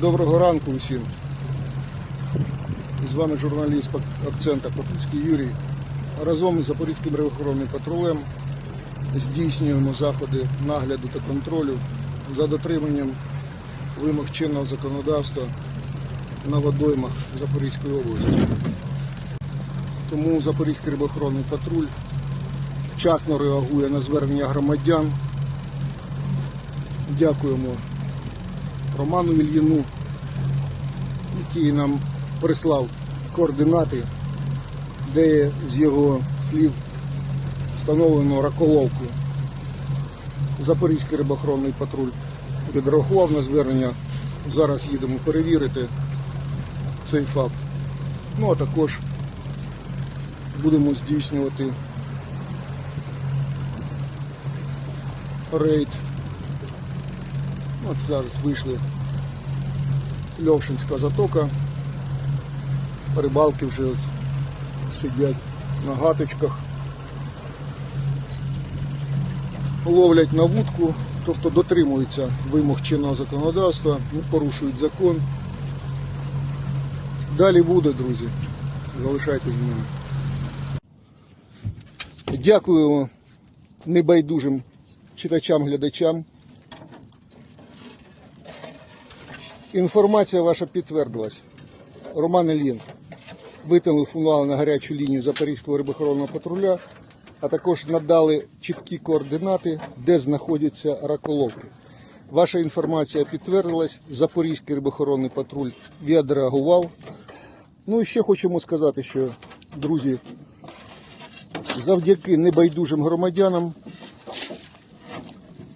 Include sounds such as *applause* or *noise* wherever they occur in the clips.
Доброго ранку усім. З вами журналіст акцента Патульський Юрій. Разом із Запорізьким рибохоронним патрулем здійснюємо заходи нагляду та контролю за дотриманням вимог чинного законодавства на водоймах Запорізької області. Тому Запорізький рибохоронний патруль вчасно реагує на звернення громадян. Дякуємо Роману Вільїну, який нам прислав координати, де з його слів встановлено раколовку. Запорізький рибохоронний патруль відреагував на звернення. Зараз їдемо перевірити цей факт. Ну а також будемо здійснювати рейд От зараз вийшли Льовшинська затока. Рибалки вже от сидять на гаточках. Ловлять на вудку, тобто дотримуються вимог чинного законодавства, не порушують закон. Далі буде, друзі. Залишайтесь з нами. Дякую небайдужим читачам-глядачам. Інформація ваша підтвердилась. Роман Ільїн. Ви телефонували на гарячу лінію Запорізького рибохоронного патруля, а також надали чіткі координати, де знаходяться раколовки. Ваша інформація підтвердилась. Запорізький рибохоронний патруль відреагував. Ну і ще хочемо сказати, що, друзі, завдяки небайдужим громадянам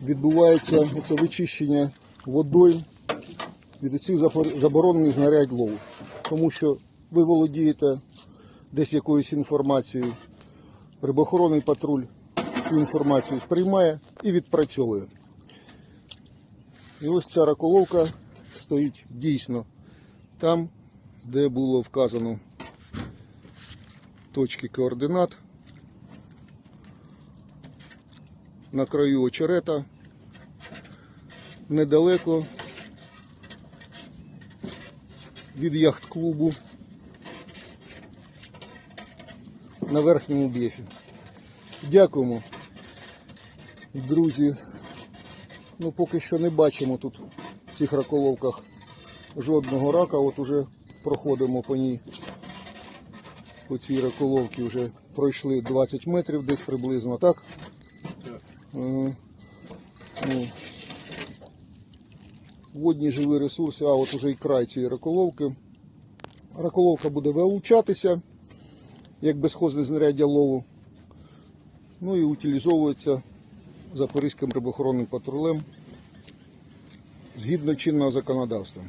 відбувається це вичищення водойм від цих заборонених знарядь лову. Тому що ви володієте десь якоюсь інформацією, рибохоронний патруль цю інформацію сприймає і відпрацьовує. І ось ця раколовка стоїть дійсно там, де було вказано точки координат. На краю очерета недалеко від яхт-клубу на верхньому бєфі. Дякуємо, друзі. Ну, поки що не бачимо тут в цих раколовках жодного рака. От уже проходимо по ній. По цій раколовці вже пройшли 20 метрів десь приблизно, так? Ага. Ну, водні живі ресурси, а от уже і край цієї раколовки. Раколовка буде вилучатися, як безхозне знаряддя лову. Ну і утилізовується Запорізьким рибохоронним патрулем згідно чинного законодавства.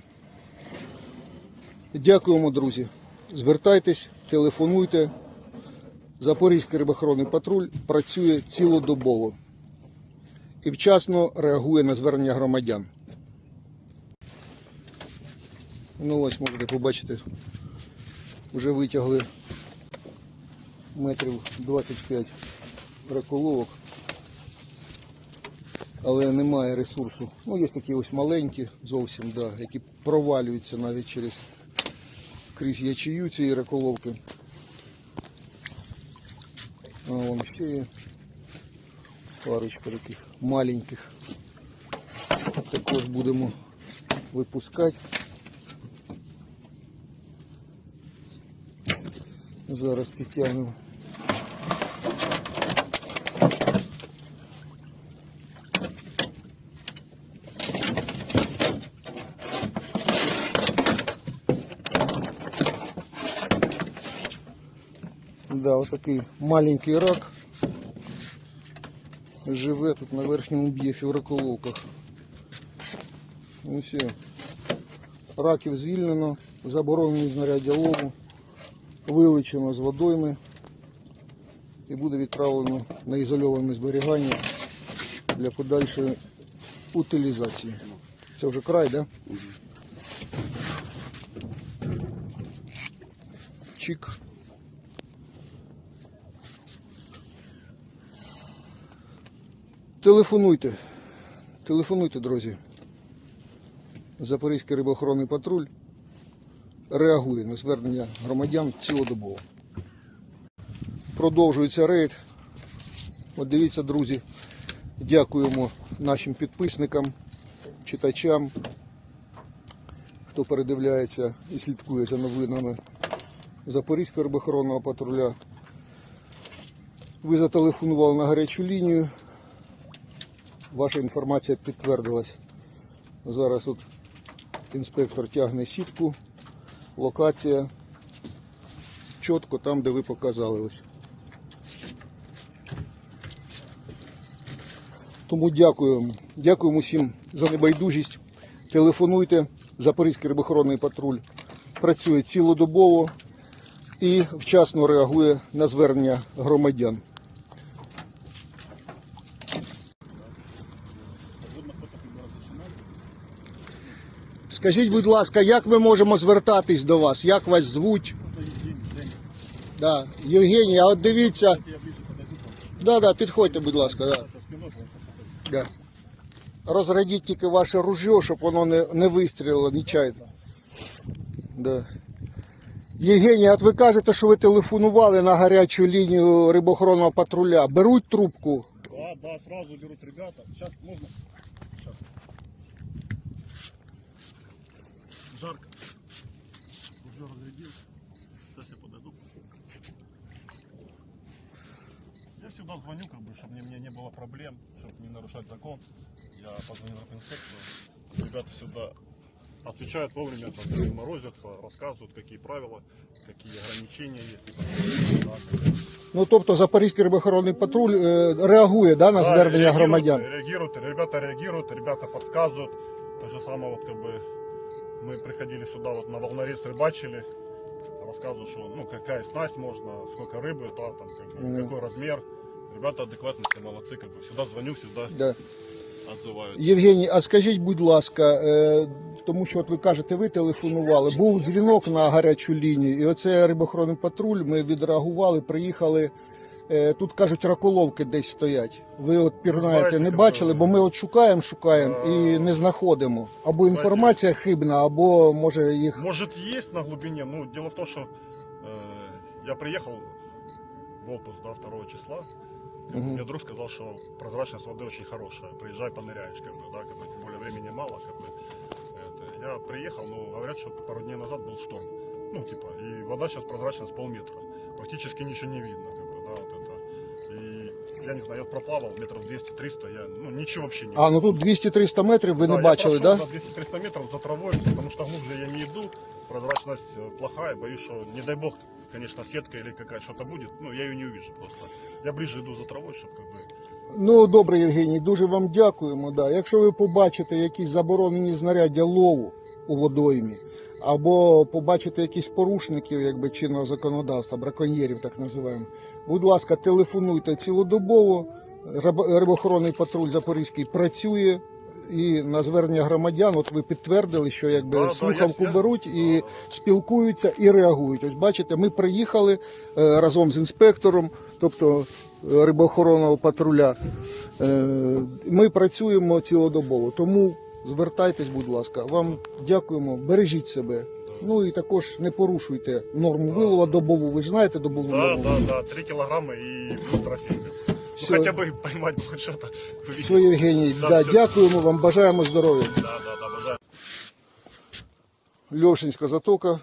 Дякуємо, друзі. Звертайтесь, телефонуйте. Запорізький рибохоронний патруль працює цілодобово і вчасно реагує на звернення громадян. Ну ось можете побачити, вже витягли метрів 25 раколовок, але немає ресурсу. Ну, є такі ось маленькі зовсім, да, які провалюються навіть через крізь ячею цієї раколовки. А вон ще є парочка таких маленьких. Також будемо випускати. Зараз підтягнемо. Да, вот такий маленький рак живе тут на верхньому б'єфі в раколовках. Ну все. Раків звільнено, заборонені знаряддя лову Вилучено з водойми і буде відправлено на ізольоване зберігання для подальшої утилізації. Це вже край, так? Да? Чик. Телефонуйте. Телефонуйте, друзі. Запорізький рибоохоронний патруль реагує на звернення громадян цілодобово. Продовжується рейд. От дивіться, друзі, дякуємо нашим підписникам, читачам, хто передивляється і слідкує за новинами Запорізького рибоохоронного патруля. Ви зателефонували на гарячу лінію. Ваша інформація підтвердилась. Зараз от інспектор тягне сітку, локація чітко там, де ви показали ось. Тому дякуємо. Дякуємо всім за небайдужість. Телефонуйте. Запорізький рибохоронний патруль працює цілодобово і вчасно реагує на звернення громадян. Скажіть, будь ласка, як ми можемо звертатись до вас? Як вас звуть? Да. Євгеній, а от дивіться. Да, да, підходьте, будь ласка. Да. Да. Розрадіть тільки ваше ружьо, щоб воно не, не вистрілило нечайно. Да. Євгеній, от ви кажете, що ви телефонували на гарячу лінію рибохоронного патруля. Беруть трубку. Да, да, сразу берут ребята. Сейчас можно? Всегда звоню, как бы, чтобы мне, не было проблем, чтобы не нарушать закон. Я позвонил в инспекцию. Ребята всегда отвечают вовремя, там, не морозят, рассказывают, какие правила, какие ограничения есть. Ну тобто Запорізький рибохоронний патруль е, реагує да, на звернення громадян. Реагируют, ребята реагируют, ребята подсказывают. То же самое вот как бы мы приходили сюда вот на волнорез рыбачили, рассказывают, что ну какая снасть можно, сколько рыбы, да, там, как бы, какой размер. Ребята адекватные, все молодцы, как бы всегда звоню, всегда Да. отзывают. Євгеній, а скажіть, будь ласка, е, тому що от ви кажете, ви телефонували, був дзвінок на гарячу лінію, і оце рибохоронний патруль. Ми відреагували, приїхали. Е, Тут кажуть, раколовки десь стоять. Ви от пірнаєте, не Знаєте, бачили, бо ми от шукаємо, шукаємо і не знаходимо. Або інформація хибна, або може їх. Может есть на глубине, ну дело в том, что э, я приехал в Отпуск, да, 2 числа. И Мне друг сказал, что прозрачность воды очень хорошая. Приезжай, поныряешь, как бы, да, как бы, тем более времени мало, как бы. Это, я приехал, но говорят, что пару дней назад был шторм. Ну, типа, и вода сейчас прозрачность полметра. Практически ничего не видно, как бы, да, вот это. И я не знаю, я проплавал метров 200-300, я, ну, ничего вообще не А ну тут 200-300 метрів ви да, не бачили, да? за 200-300 метров за травой, потому что глубже я не иду, прозрачность э, плохая, боюсь, что, не дай бог, конечно, сетка или какая что-то будет, ну, я ее не увижу просто. Я ближе иду за травой, чтобы как бы... Ну добре, Євгеній, дуже вам дякуємо. Да. Якщо ви побачите якісь заборонені знаряддя лову у водоймі, або побачите якісь порушників якби, чинного законодавства, браконьєрів, так називаємо, будь ласка, телефонуйте цілодобово. Риб- Рибохоронний патруль Запорізький працює. І на звернення громадян, от ви підтвердили, що якби Да, да, слухавку я- беруть і спілкуються і реагують. Ось бачите, ми приїхали е, разом з інспектором, тобто е, рибоохоронного патруля. Е, Ми працюємо цілодобово, тому звертайтесь, будь ласка. Вам дякуємо, бережіть себе. Ну і також не порушуйте норму вилова добову. Ви ж знаєте добову Да, норму? да, да, 3 килограмма и плюс трофей. Ну, Всё. хотя бы поймать хоть что-то. увидеть. Все, Євгеній, Да, да, всё. дякуємо вам, бажаємо здоров'я. Да, да, да, бажаю. Льошинська затока.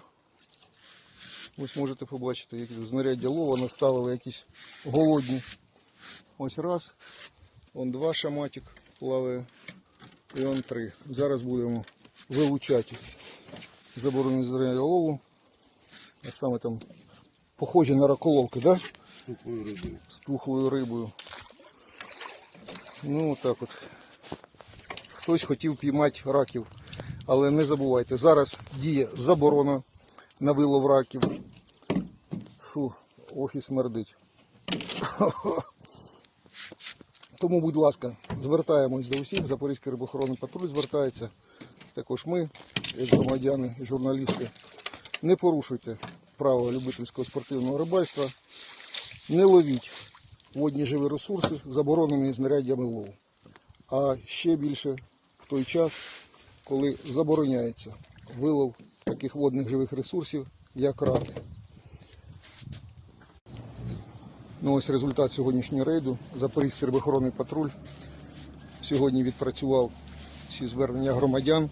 Ось можете побачити, які тут знаряддя лова наставили якісь голодні. Ось раз, он два шаматик плаває, і он три. Зараз будемо вилучати заборонені знаряддя лову. А саме там похожі на раколовки, да? З тухлою рибою. Ну отак от. Хтось хотів піймати раків. Але не забувайте, зараз діє заборона на вилов раків. Фу, ох і. *laughs* Тому, будь ласка, звертаємось до усіх. Запорізький рибохоронний патруль звертається. Також ми, як громадяни і журналісти, не порушуйте правила любительського спортивного рибальства, не ловіть водні живі ресурси, заборонені знаряддями лову. А ще більше в той час, коли забороняється вилов таких водних живих ресурсів, як раки. Ну ось результат сьогоднішнього рейду. Запорізький рибохоронний патруль сьогодні відпрацював всі звернення громадян.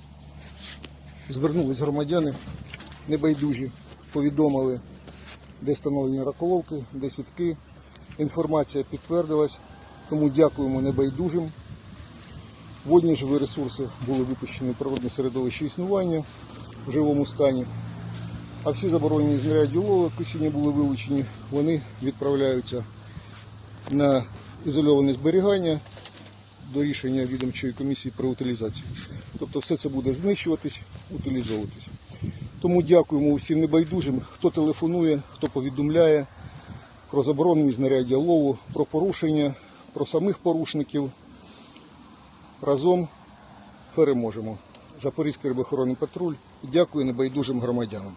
Звернулись громадяни небайдужі, повідомили, де встановлені раколовки, де сітки. Інформація підтвердилась, тому дякуємо небайдужим. Водні живі ресурси були випущені в природне середовище існування в живому стані. А всі заборонені знаряддя лову, які сьогодні були вилучені, вони відправляються на ізольоване зберігання до рішення відомчої комісії про утилізацію. Тобто все це буде знищуватись, утилізовуватись. Тому дякуємо усім небайдужим, хто телефонує, хто повідомляє про заборонені знаряддя лову, про порушення, про самих порушників. Разом переможемо. Запорізький рибохоронний патруль. Дякую небайдужим громадянам.